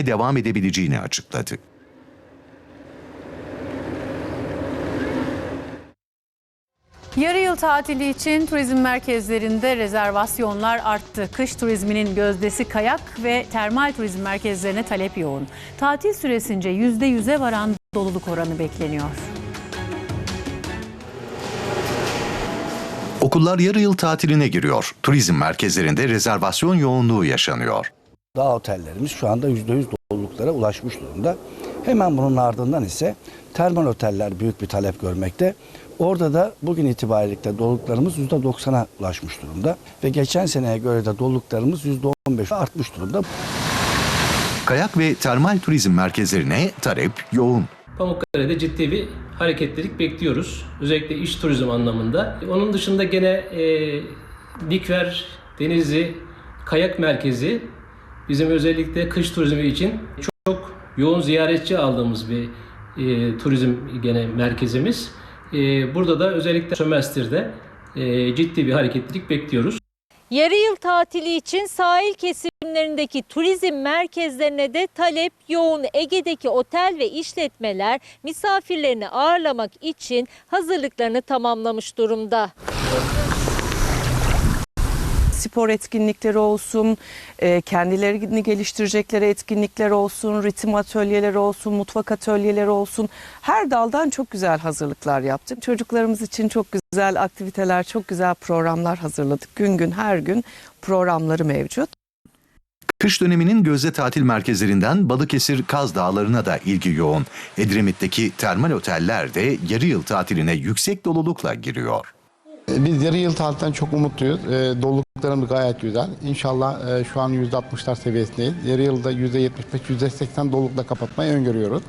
çalışmaya devam edebileceğini açıkladı. Yarı yıl tatili için turizm merkezlerinde rezervasyonlar arttı. Kış turizminin gözdesi kayak ve termal turizm merkezlerine talep yoğun. Tatil süresince %100'e varan doluluk oranı bekleniyor. Okullar yarı yıl tatiline giriyor. Turizm merkezlerinde rezervasyon yoğunluğu yaşanıyor. Dağ otellerimiz şu anda %100 doluluklara ulaşmış durumda. Hemen bunun ardından ise termal oteller büyük bir talep görmekte. Orada da bugün itibariyle doluluklarımız %90'a ulaşmış durumda. Ve geçen seneye göre de doluluklarımız %15'e artmış durumda. Kayak ve termal turizm merkezlerine talep yoğun. Pamukkale'de ciddi bir hareketlilik bekliyoruz. Özellikle iş turizm anlamında. Onun dışında gene e, Dikver, Denizli, Kayak Merkezi bizim özellikle kış turizmi için çok yoğun ziyaretçi aldığımız bir e, turizm gene merkezimiz. E, burada da özellikle sömestrde e, ciddi bir hareketlilik bekliyoruz. Yarı yıl tatili için sahil kesimlerindeki turizm merkezlerine de talep yoğun. Ege'deki otel ve işletmeler misafirlerini ağırlamak için hazırlıklarını tamamlamış durumda. Spor etkinlikleri olsun, e, kendilerini geliştirecekleri etkinlikler olsun, ritim atölyeleri olsun, mutfak atölyeleri olsun. Her daldan çok güzel hazırlıklar yaptık. Çocuklarımız için çok güzel aktiviteler, çok güzel programlar hazırladık. Gün gün her gün programları mevcut. Kış döneminin gözde tatil merkezlerinden Balıkesir Kaz Dağları'na da ilgi yoğun. Edremit'teki termal oteller de yarı yıl tatiline yüksek dolulukla giriyor. Biz yarı yıl tatilden çok umutluyuz. E, doluluklarımız gayet güzel. İnşallah e, şu an %60'lar seviyesindeyiz. Yarı yılda %75-%80 dolulukla kapatmayı öngörüyoruz.